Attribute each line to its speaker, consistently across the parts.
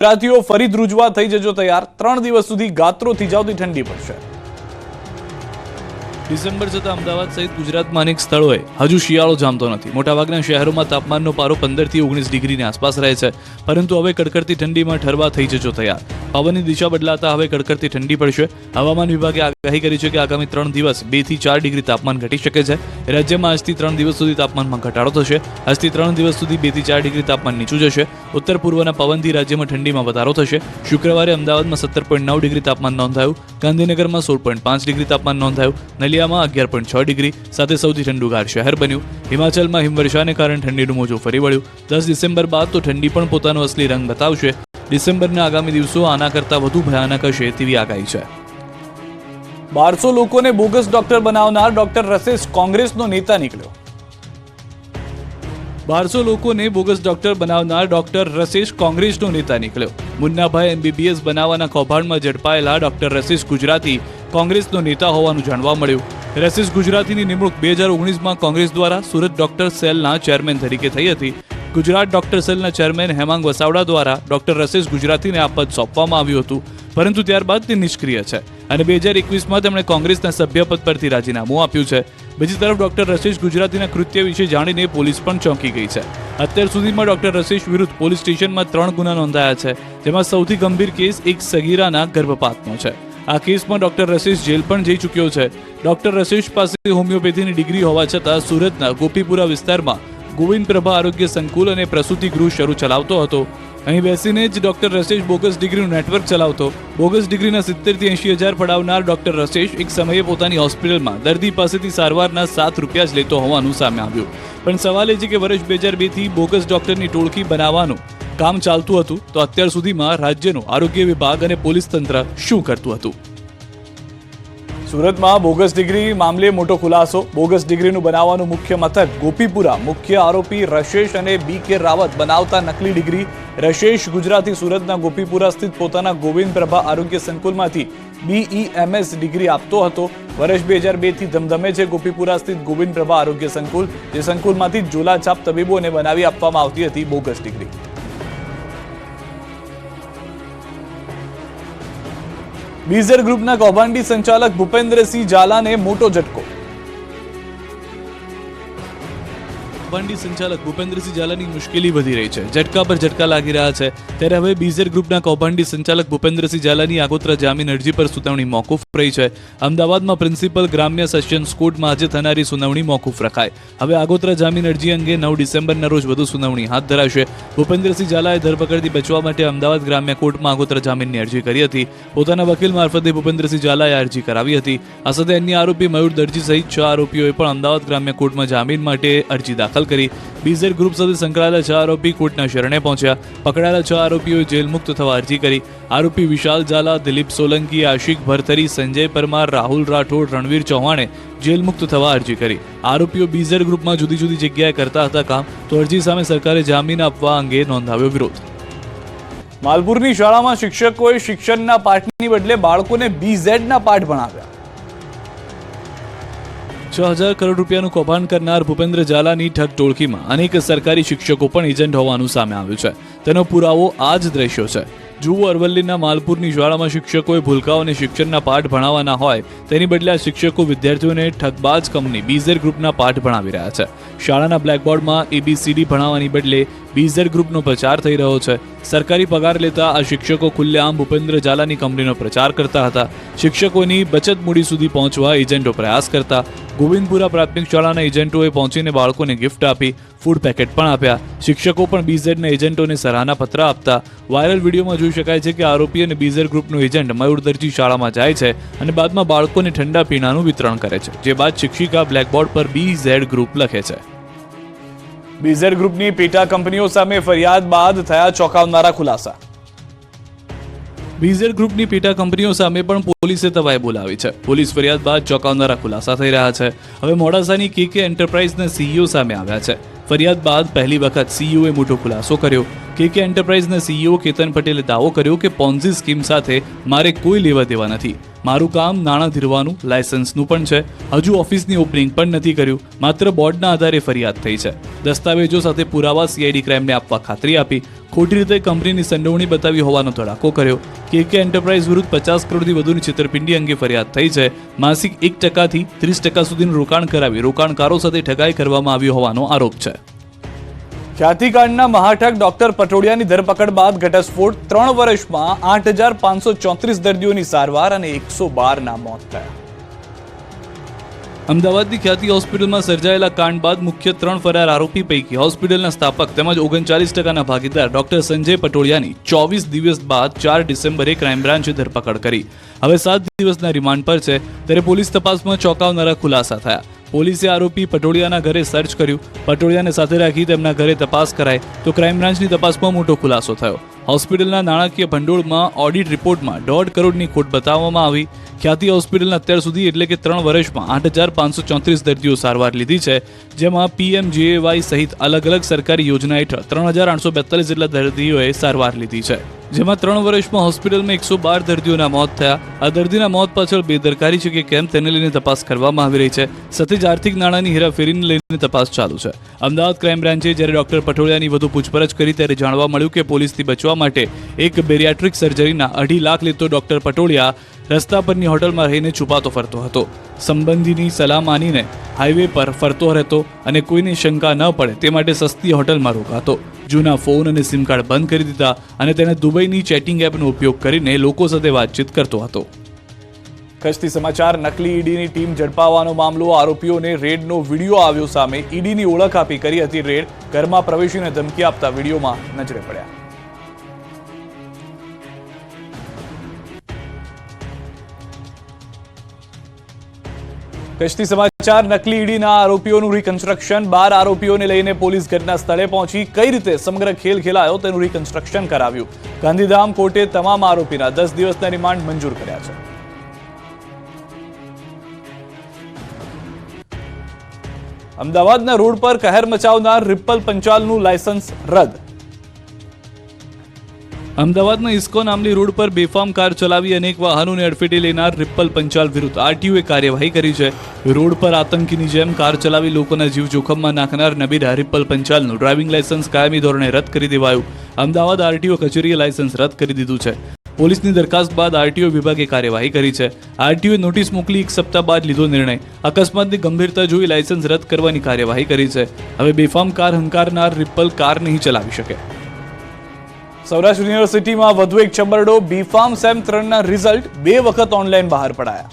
Speaker 1: ગુજરાતીઓ ફરી ધ્રુજવા થઈ જજો તૈયાર. ત્રણ દિવસ સુધી ગાત્રો થીજાવતી ઠંડી પડશે.
Speaker 2: ડિસેમ્બર જતાં અમદાવાદ સહિત ગુજરાતમાં અનેક સ્થળોએ હજુ શિયાળો જામતો નથી. મોટાભાગના શહેરોમાં તાપમાનનો પારો પંદરથી ઓગણીસ ડિગ્રીની આસપાસ રહે છે. પરંતુ હવે કડકડતી ઠંડીમાં ઠરવા થઈ જજો તૈયાર. પવનની દિશા બદલાતા હવે કડકડતી ઠંડી પડશે. હવામાન વિભાગે આગાહી કરી છે કે આગામી ત્રણ દિવસ બેથી ચાર ડિગ્રી તાપમાન ઘટી શકે છે. રાજ્યમાં આજથી ત્રણ દિવસ સુધી તાપમાનમાં ઘટાડો થશે. આજથી ત્રણ દિવસ સુધી બેથી ચાર ડિગ્રી તાપમાન નીચું જશે. ઉત્તર પૂર્વના પવનથી રાજ્યમાં ઠંડીમાં વધારો થશે. શુક્રવારે અમદાવાદમાં સત્તર પોઈન્ટ નવ ડિગ્રી તાપમાન નોંધાયું. ગાંધીનગરમાં સોળ પોઈન્ટ પાંચ ડિગ્રી તાપમાન નોંધાયું. નલિયામાં અગિયાર પોઈન્ટ છ ડિગ્રી, સાથે સૌથી ઠંડુગાર શહેર બન્યું. હિમાચલમાં હિમવર્ષાને કારણે ઠંડીનું મોજું ફરી વળ્યું. દસ ડિસેમ્બર બાદ તો ઠંડી પણ પોતાનો અસલી રંગ બતાવશે. ડિસેમ્બરના આગામી દિવસો આના કરતાં વધુ ભયાનક હશે તેવી આગાહી છે.
Speaker 1: બારસો લોકોને બોગસ ડોક્ટર બનાવનાર ડોક્ટર રસેશ કોંગ્રેસનો નેતા નીકળ્યો.
Speaker 2: બારસો લોકોને બોગસ ડોક્ટર બનાવનાર ડોક્ટર રસેશ કોંગ્રેસનો નેતા નીકળ્યો. મુન્નાભાઈ એમબીબીએસ બનાવવાના કૌભાંડમાં ઝડપાયેલા ડોક્ટર રસેશ ગુજરાતી કોંગ્રેસનો નેતા હોવાનું જાણવા મળ્યું. રસેશ ગુજરાતીની નિમણૂક બે હજાર ઓગણીસમાં કોંગ્રેસ દ્વારા સુરત ડોક્ટર સેલના ચેરમેન તરીકે થઈ હતી. ગુજરાત ડોક્ટર સેલના ચેરમેન હેમાંગ વસાવડા દ્વારા ડોક્ટર રસેશ ગુજરાતીને આ પદ સોંપવામાં આવ્યું હતું. પરંતુ ત્યારબાદ તે નિષ્ક્રિય છે. અને બે હજાર એકવીસમાં તેમણે કોંગ્રેસના સભ્યપદ પરથી રાજીનામું આપ્યું છે. બીજી તરફ ડોક્ટર રસેશ ગુજરાતીના કૃત્ય વિશે જાણીને પોલીસ પણ ચોંકી ગઈ છે. અત્યાર સુધીમાં ડોક્ટર રસેશ વિરુદ્ધ પોલીસ સ્ટેશનમાં ત્રણ ગુના નોંધાયા છે, જેમાં સૌથી ગંભીર કેસ એક સગીરાના ગર્ભપાતનો છે. આ કેસમાં ડોક્ટર રસેશ જેલ પણ જઈ ચૂક્યો છે. ડોક્ટર રસેશ પાસે હોમિયોપેથીની ડિગ્રી હોવા છતાં સુરતના ગોપીપુરા વિસ્તારમાં ગોવિંદ પ્રભા આરોગ્ય સંકુલ અને પ્રસૂતિ ગૃહ શરૂ ચલાવતો હતો. અહીં બેસીને જ ડોક્ટર રસેશ બોગસ ડિગ્રીનું નેટવર્ક ચલાવતો. બોગસ ડિગ્રીના સિત્તેરથી એંશી હજાર પડાવનાર ડોક્ટર રસેશ એક સમયે પોતાની હોસ્પિટલમાં દર્દી પાસેથી સારવારના સાત રૂપિયા જ લેતો હોવાનું સામે આવ્યું. પણ સવાલ એ છે કે વર્ષ બે હજાર બેથી બોગસ ડોક્ટરની ટોળકી બનાવવાનું કામ ચાલતું હતું તો અત્યાર સુધીમાં રાજ્યનું આરોગ્ય વિભાગ અને પોલીસ તંત્ર શું કરતું હતું?
Speaker 1: સુરતમાં બોગસ ડિગ્રી મામલે મોટો ખુલાસો. બોગસ ડિગ્રીનું બનાવવાનું મુખ્ય મથક ગોપીપુરા. મુખ્ય આરોપી રશેશ અને બી કે રાવત બનાવતા નકલી ડિગ્રી. રશેશ ગુજરાતી સુરતના ગોપીપુરા સ્થિત પોતાના ગોવિંદ પ્રભા આરોગ્ય સંકુલમાંથી બીઈએમએસ ડિગ્રી આપતો હતો. વર્ષ બે હજાર બેથી ધમધમે છે ગોપીપુરા સ્થિત ગોવિંદ પ્રભા આરોગ્ય સંકુલ, જે સંકુલમાંથી જોલાછાપ તબીબોને બનાવી આપવામાં આવતી હતી બોગસ ડિગ્રી. બીઝર ગ્રુપના કૌભાંડી સંચાલક ભૂપેન્દ્રસિંહ ઝાલાને મોટો ઝટકો
Speaker 2: કૌભાંડી સંચાલક ભૂપેન્દ્રસિંહ ઝાલાની મુશ્કેલી વધી રહી છે. ઝટકા પર ઝટકા લાગી રહ્યા છે. ત્યારે હવે બીઝર ગ્રુપના કૌભાંડી સંચાલક ભૂપેન્દ્રસિંહ ઝાલાની આગોતરા જામીન અરજી પર સુનાવણી મોકૂફ રહી છે. અમદાવાદમાં પ્રિન્સિપલ ગ્રામ્ય સેશન્સ કોર્ટમાં આજે થનારી સુનાવણી મોકૂફ રખાય હવે આગોતરા જામીન અરજી અંગે નવ ડિસેમ્બરના રોજ વધુ સુનાવણી હાથ ધરાશે. ભૂપેન્દ્રસિંહ ઝાલાએ ધરપકડથી બચવા માટે અમદાવાદ ગ્રામ્ય કોર્ટમાં આગોતરા જામીનની અરજી કરી હતી. પોતાના વકીલ મારફતે ભૂપેન્દ્રસિંહ ઝાલાએ અરજી કરાવી હતી. આ સાથે અન્ય આરોપી મયુર દરજી સહિત છ આરોપીઓએ પણ અમદાવાદ ગ્રામ્ય કોર્ટમાં જામીન માટે અરજી દાખલ કરી બીઝેડ ગ્રુપ સાથે સંકળાયેલા છ આરોપી કોર્ટના શરણે પહોંચ્યા. પકડાયેલા છ આરોપીઓએ જેલ મુક્ત થવા અરજી કરી. આરોપી વિશાલ ઝાલા, દિલીપ સોલંકી, આશિક ભરથરી સંજય પરમાર, રાહુલ રાઠોડ, રણવીર ચૌહાણે જેલ મુક્ત થવા અરજી કરી. આરોપીઓ બીઝેડ ગ્રુપમાં જુદી જુદી જગ્યાએ કરતા હતા કામ, તો અરજી સામે સરકારે જામીન આપવા અંગે નોંધાવ્યો વિરોધ.
Speaker 1: માલપુરની શાળામાં શિક્ષકોએ શિક્ષણના પાઠની બદલે બાળકોને બીઝેડના પાઠ ભણાવ્યા.
Speaker 2: છ હજાર કરોડ રૂપિયાનું કૌભાંડ કરનાર ભૂપેન્દ્ર ઝાલાની ઠગ ટોળકીમાં અનેક સરકારી શિક્ષકો પણ એજન્ટ હોવાનું સામે આવ્યું છે. તેનો પુરાવો આ જ દ્રશ્યો છે. જુઓ અરવલ્લીના માલપુરની શાળામાં શિક્ષકોએ ભૂલકાઓને શિક્ષણના પાઠ ભણાવવાના હોય, તેની બદલે આ શિક્ષકો વિદ્યાર્થીઓને ઠગબાજ કંપની બીઝર ગ્રુપના પાઠ ભણાવી રહ્યા છે. શાળાના બ્લેકબોર્ડમાં એબીસીડી ભણાવવાની બદલે બીઝર ગ્રુપનો પ્રચાર થઈ રહ્યો છે. સરકારી પગાર લેતા આ શિક્ષકો ખુલ્લેઆમ ભૂપેન્દ્ર ઝાલાની કંપનીનો પ્રચાર કરતા હતા. શિક્ષકોની બચત મૂડી સુધી પહોંચવા એજન્ટો પ્રયાસ કરતા. ગોવિંદપુરા પ્રાથમિક શાળાના એજન્ટોએ પહોંચીને બાળકોને ગિફ્ટ આપી. ફૂડ પેકેટ પણ આપ્યા. શિક્ષકો પણ બીઝેડના એજન્ટોને સરાહના પત્ર આપતા. વાયરલ વિડીયોમાં જોઈ શકાય છે કે આરોપી અને બીઝેડ ગ્રુપનો એજન્ટ મયુર દરજી શાળામાં જાય છે અને બાદમાં બાળકોને ઠંડા પીણાનું વિતરણ કરે છે જે બાદ શિક્ષિકા બ્લેકબોર્ડ પર બી ઝેડ ગ્રુપ લખે છે.
Speaker 1: બીઝેડ ગ્રુપની પેટા કંપનીઓ સામે ફરિયાદ બાદ થયા ચોંકાવનારા ખુલાસા.
Speaker 2: બીઝેડ ગ્રુપની પેટા કંપનીઓ સામે પણ પોલીસે તવાઈ બોલાવી છે. પોલીસ ફરિયાદ બાદ ચોંકાવનારા ખુલાસા થઈ રહ્યા છે. હવે મોડાસાની કે કે એન્ટરપ્રાઇઝના સીઈઓ સામે આવ્યા છે. ફરિયાદ બાદ પહેલી વખત સીઈઓએ મોટો ખુલાસો કર્યો. કે કે એન્ટરપ્રાઇઝના સીઈઓ કેતન પટેલે દાવો કર્યો કે પોન્ઝી સ્કીમ સાથે મારે કોઈ લેવા દેવા નથી. મારું કામ નાણાં ધીરવાનું લાયસન્સનું પણ છે. હજુ ઓફિસની ઓપનિંગ પણ નથી કર્યું. માત્ર બોર્ડના આધારે ફરિયાદ થઈ છે. દસ્તાવેજો સાથે પુરાવા સીઆઈડી ક્રાઇમને આપવા ખાતરી આપી. ખોટી રીતે કંપનીની સંડોવણી બતાવી હોવાનો ધડાકો કર્યો. કેકે એન્ટરપ્રાઇઝ વિરુદ્ધ પચાસ કરોડથી વધુની છેતરપિંડી અંગે ફરિયાદ થઈ છે. માસિક એક ટકાથી ત્રીસ ટકા સુધીનું રોકાણ કરાવી રોકાણકારો સાથે ઠગાઈ કરવામાં આવી હોવાનો આરોપ છે.
Speaker 1: ખ્યાતિકાંડના મહાઠક ડોક્ટર પટોડિયાની ધરપકડ બાદ ઘટસ્ફોટ ત્રણ વર્ષમાં આઠ હજાર પાંચસો ચોત્રીસ દર્દીઓની સારવાર અને એકસો બારના મોત થયા.
Speaker 2: અમદાવાદની ખ્યાતિ હોસ્પિટલમાં સર્જાયેલા કાંડ બાદ મુખ્ય ત્રણ ફરાર આરોપી પૈકી હોસ્પિટલના સ્થાપક તેમજ ઓગણચાલીસ ટકાના ભાગીદાર ડોક્ટર સંજય પટોડિયાની ચોવીસ દિવસ બાદ ચાર ડિસેમ્બરે ક્રાઇમ બ્રાન્ચે ધરપકડ કરી. હવે સાત દિવસના રિમાન્ડ પર છે, ત્યારે પોલીસ તપાસમાં ચોંકાવનારા ખુલાસા થયા. પોલીસે આરોપી પટોડિયાના ઘરે સર્ચ કર્યું. પટોડિયાને સાથે રાખી તેમના ઘરે તપાસ કરાઈ, તો ક્રાઇમ બ્રાન્ચની તપાસમાં મોટો ખુલાસો થયો. હોસ્પિટલના નાણાકીય ભંડોળમાં ઓડિટ રિપોર્ટમાં દોઢ કરોડની ખોટ બતાવવામાં આવી. ખ્યાતિ હોસ્પિટલના અત્યાર સુધી એટલે કે ત્રણ વર્ષમાં આઠ હજાર પાંચસો ચોત્રીસ દર્દીઓ સારવાર લીધી છે, જેમાં પીએમજીએવાય સહિત અલગ અલગ સરકારી યોજના હેઠળ ત્રણ હજાર આઠસો બેતાલીસ જેટલા દર્દીઓએ સારવાર લીધી છે. જેમાં ત્રણ વર્ષમાં હોસ્પિટલમાં એકસો બાર દર્દીઓના મોત થયા. આ દર્દીના મોત પાછળ બેદરકારી છે કે કેમ તેને લઈને તપાસ કરવામાં આવી રહી છે. સાથે જ આર્થિક નાણાંની હેરાફેરીને લઈને તપાસ ચાલુ છે. અમદાવાદ ક્રાઇમ બ્રાન્ચે જ્યારે ડોક્ટર પટોળિયાની વધુ પૂછપરછ કરી ત્યારે જાણવા મળ્યું કે પોલીસથી બચવા માટે એક બેરિયાટ્રિક સર્જરીના અઢી લાખ લેતો ડોક્ટર પટોળિયા રસ્તા પરની હોટલમાં રહીને છુપાતો ફરતો હતો. સંબંધીની સલાહ માનીને હાઈવે પર ફરતો રહેતો અને કોઈની શંકા ન પડે તે માટે સસ્તી હોટલમાં રોકાતો. જૂના ફોન અને સિમ કાર્ડ બંધ કરી દીધા અને તેને દુબઈની ચેટિંગ એપનો ઉપયોગ કરીને લોકો સાથે વાતચીત કરતો હતો.
Speaker 1: કચ્છથી સમાચાર, નકલી ઈડીની ટીમ ઝડપાવવાનો મામલો, આરોપીઓને રેડનો વીડિયો આવ્યો સામે ઈડીની ઓળખ આપી કરી હતી રેડ. ઘરમાં પ્રવેશીને ધમકી આપતા વિડીયોમાં નજરે પડ્યા. કચ્છથી સમાચાર, નકલી ઈડીના આરોપીઓનું રિકન્સ્ટ્રક્શન બાર આરોપીઓને લઈને પોલીસ ઘટના સ્થળે પહોંચી. કઈ રીતે સમગ્ર ખેલ ખેલાયો તેનું રિકન્સ્ટ્રક્શન કરાવ્યું? ગાંધીધામ કોર્ટે તમામ આરોપીના દસ દિવસના રિમાન્ડ મંજૂર કર્યા છે. અમદાવાદના રોડ પર કહેર મચાવનાર રિપલ પંચાલનું લાયસન્સ રદ
Speaker 2: અમદાવાદના ઇસ્કોન આમલી રોડ પર બેફામ કાર ચલાવી અનેક વાહનોને અડફેટે લેનાર રિપ્પલ પંચાલ વિરુદ્ધ આરટીઓએ કાર્યવાહી કરી છે. રોડ પર આતંકીની જેમ કાર ચલાવી લોકોના જીવ જોખમમાં નાખનાર નબીરા રિપ્પલ પંચાલનું ડ્રાઇવિંગ લાયસન્સ કાયમી ધોરણે રદ કરી દેવાયું. અમદાવાદ આરટીઓ કચેરીએ લાયસન્સ રદ કરી દીધું છે. પોલીસની દરખાસ્ત બાદ આરટીઓ વિભાગે કાર્યવાહી કરી છે. આરટીઓએ નોટિસ મોકલી એક સપ્તાહ બાદ લીધો નિર્ણય. અકસ્માતની ગંભીરતા જોઈ લાયસન્સ રદ કરવાની કાર્યવાહી કરી છે. હવે બેફામ કાર હંકારનાર રિપ્પલ કાર નહીં ચલાવી શકે.
Speaker 1: સૌરાષ્ટ્ર યુનિવર્સિટીમાં વધુ એક છબરડો બીફાર્મ સેમ ત્રણના રિઝલ્ટ બે વખત ઓનલાઈન બહાર પડાયા.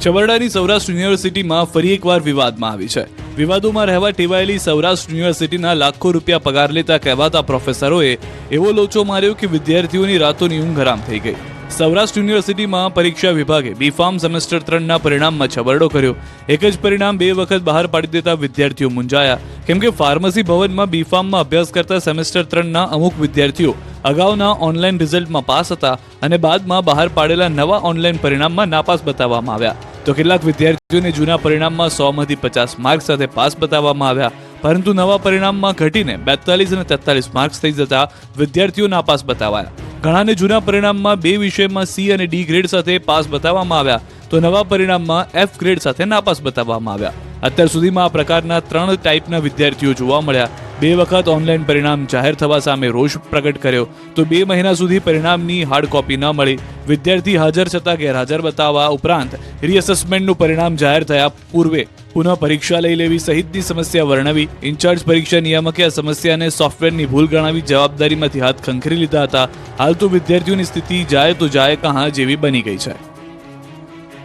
Speaker 2: છબરડાની સૌરાષ્ટ્ર યુનિવર્સિટીમાં ફરી એકવાર વિવાદમાં આવી છે. વિવાદોમાં રહેવા ટેવાયેલી સૌરાષ્ટ્ર યુનિવર્સિટીના લાખો રૂપિયા પગાર લેતા કહેવાતા પ્રોફેસરોએ એવો લોચો માર્યો કે વિદ્યાર્થીઓની રાતોની ઊંઘ હરામ થઈ ગઈ. સૌરાષ્ટ્ર યુનિવર્સિટીમાં પરીક્ષા વિભાગે બીફાર્મ સેમેસ્ટર ત્રણના પરિણામમાં છબરડો કર્યો. એક જ પરિણામ બે વખત બહાર પાડી દેતા વિદ્યાર્થીઓ મૂંઝાયા. કેમ કે ફાર્મસી ભવનમાં બીફાર્મમાં અભ્યાસ કરતા સેમેસ્ટર ત્રણના અમુક વિદ્યાર્થીઓ અગાઉના ઓનલાઈન રિઝલ્ટમાં પાસ હતા અને બાદમાં બહાર પાડેલા નવા ઓનલાઈન પરિણામમાં નાપાસ બતાવવામાં આવ્યા. તો કેટલાક વિદ્યાર્થીઓને જૂના પરિણામમાં સોમાંથી પચાસ માર્ક સાથે પાસ બતાવવામાં આવ્યા. પરંતુ નવા પરિણામમાં ઘટીને બેતાલીસ અને તેતાલીસ માર્ક્સ થઈ જતા વિદ્યાર્થીઓ નાપાસ બતાવાયા. ઘણાને જૂના પરિણામમાં બે વિષયમાં સી અને ડી ગ્રેડ સાથે પાસ બતાવવામાં આવ્યા, તો નવા પરિણામમાં એફ ગ્રેડ સાથે નાપાસ બતાવવામાં આવ્યા. અત્યાર સુધીમાં આ પ્રકારના ત્રણ ટાઈપના વિદ્યાર્થીઓ જોવા મળ્યા. બે વખત ઓનલાઈન પરિણામ જાહેર થવા સામે રોષ પ્રગટ કર્યો. તો બે મહિના સુધી પરિણામની હાર્ડ કોપી ન મળી. વિદ્યાર્થી હાજર છતાં ગેરહાજર બતાવવા ઉપરાંત રીઅસેસમેન્ટનું પરિણામ જાહેર થયા પૂર્વે. પુનઃ પરીક્ષા લઈ લેવી, સહિતની સમસ્યા વર્ણવી, ઇન્ચાર્જ પરીક્ષા નિયામકે આ સમસ્યાને સોફ્ટવેરની ભૂલ ગણાવી જવાબદારીમાંથી હાથ ખંખરી લીધા હતા. હાલ તો વિદ્યાર્થીઓની સ્થિતિ જાય તો જાય કહાં જેવી બની ગઈ છે.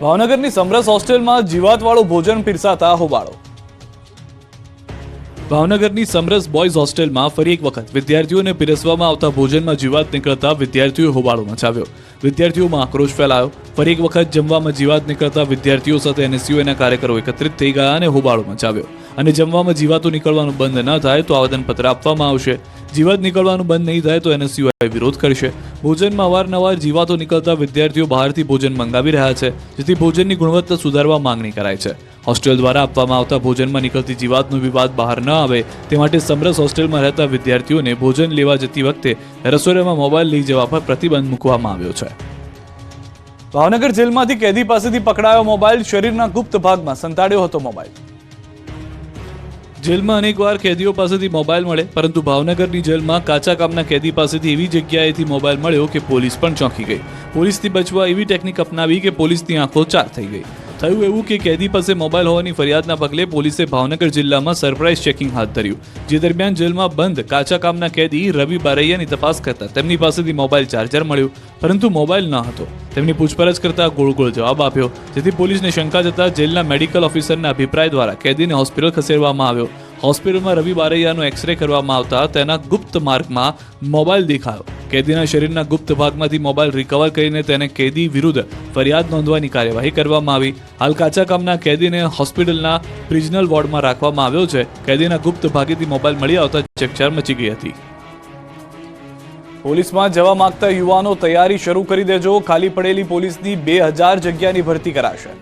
Speaker 1: ભાવનગરની સમરસ હોસ્ટેલમાં જીવાતવાળું ભોજન પીરસાતા હોબાળો.
Speaker 2: ભાવનગરની સમરસ બોયઝ હોસ્ટેલમાં ફરી એક વખત વિદ્યાર્થીઓને પીરસવામાં આવતા ભોજનમાં જીવાત નીકળતા વિદ્યાર્થીઓએ હોબાળો મચાવ્યો. વિદ્યાર્થીઓમાં આક્રોશ ફેલાયો. ફરી એક વખત જમવામાં જીવાત નીકળતા વિદ્યાર્થીઓ સાથે એનએસયુના કાર્યકરો એકત્રિત થઈ ગયા અને હોબાળો મચાવ્યો. અને જમવામાં જીવાતો નીકળવાનું બંધ ન થાય તો આવેદનપત્ર આપવામાં આવશે. જીવાત નીકળવાનું બંધ નહીં થાય તો એનએસયુઆઈ વિરોધ કરશે. ભોજનમાં અવારનવાર જીવાતો નીકળતા વિદ્યાર્થીઓ બહારથી ભોજન મંગાવી રહ્યા છે, જેથી ભોજનની ગુણવત્તા સુધારવા માંગણી કરાય છે. હોસ્ટેલ દ્વારા આપવામાં આવતા ભોજનમાં નીકળતી જીવાતનો વિવાદ બહાર ન આવે તે માટે સમરસ હોસ્ટેલમાં રહેતા વિદ્યાર્થીઓને ભોજન લેવા જતી વખતે રસોડામાં મોબાઈલ લઈ જવા પર પ્રતિબંધ મૂકવામાં આવ્યો છે.
Speaker 1: ભાવનગર જેલમાંથી કેદી પાસેથી પકડાયો મોબાઈલ, શરીરના ગુપ્ત ભાગમાં સંતાડ્યો હતો મોબાઈલ.
Speaker 2: જેલમાં અનેકવાર કેદીઓ પાસેથી મોબાઈલ મળે, પરંતુ ભાવનગરની જેલમાં કાચા કામના કેદી પાસેથી એવી જગ્યાએથી મોબાઈલ મળ્યો કે પોલીસ પણ ચોંકી ગઈ. પોલીસથી બચવા એવી ટેકનિક અપનાવી કે પોલીસની આંખો ચાર થઈ ગઈ. થયું એવું કે કેદી પાસે મોબાઈલ હોવાની ફરિયાદના પગલે પોલીસે ભાવનગર જિલ્લામાં સરપ્રાઇઝ ચેકિંગ હાથ ધર્યું. જે દરમિયાન જેલમાં બંધ કાચા કામના કેદી રવિ બારૈયાની તપાસ કરતા તેમની પાસેથી મોબાઈલ ચાર્જર મળ્યું, પરંતુ મોબાઈલ ન હતો. તેમની પૂછપરછ કરતા ગોળ જવાબ આપ્યો. જેથી પોલીસને શંકા જતા જેલના મેડિકલ ઓફિસરના અભિપ્રાય દ્વારા કેદીને હોસ્પિટલ ખસેડવામાં આવ્યો. હોસ્પિટલમાં રવિ બારૈયાનો એક્સરે કરવામાં આવતા તેના ગુપ્ત માર્ગમાં મોબાઈલ દેખાયો. કેદીના શરીરના ગુપ્ત ભાગમાંથી મોબાઈલ રિકવર કરીને તેને કેદી વિરુદ્ધ ફરિયાદ નોંધવાની કાર્યવાહી કરવામાં આવી. હાલ કાચા કામના કેદીને હોસ્પિટલના પ્રિઝનલ વોર્ડમાં રાખવામાં આવ્યો છે. કેદીના ગુપ્ત ભાગેથી મોબાઈલ મળી આવતા ચકચાર મચી ગઈ હતી.
Speaker 1: પોલીસમાં જવા માંગતા યુવાનો તૈયારી શરૂ કરી દેજો. ખાલી પડેલી પોલીસની બે હજાર જગ્યાની ભરતી કરાશે.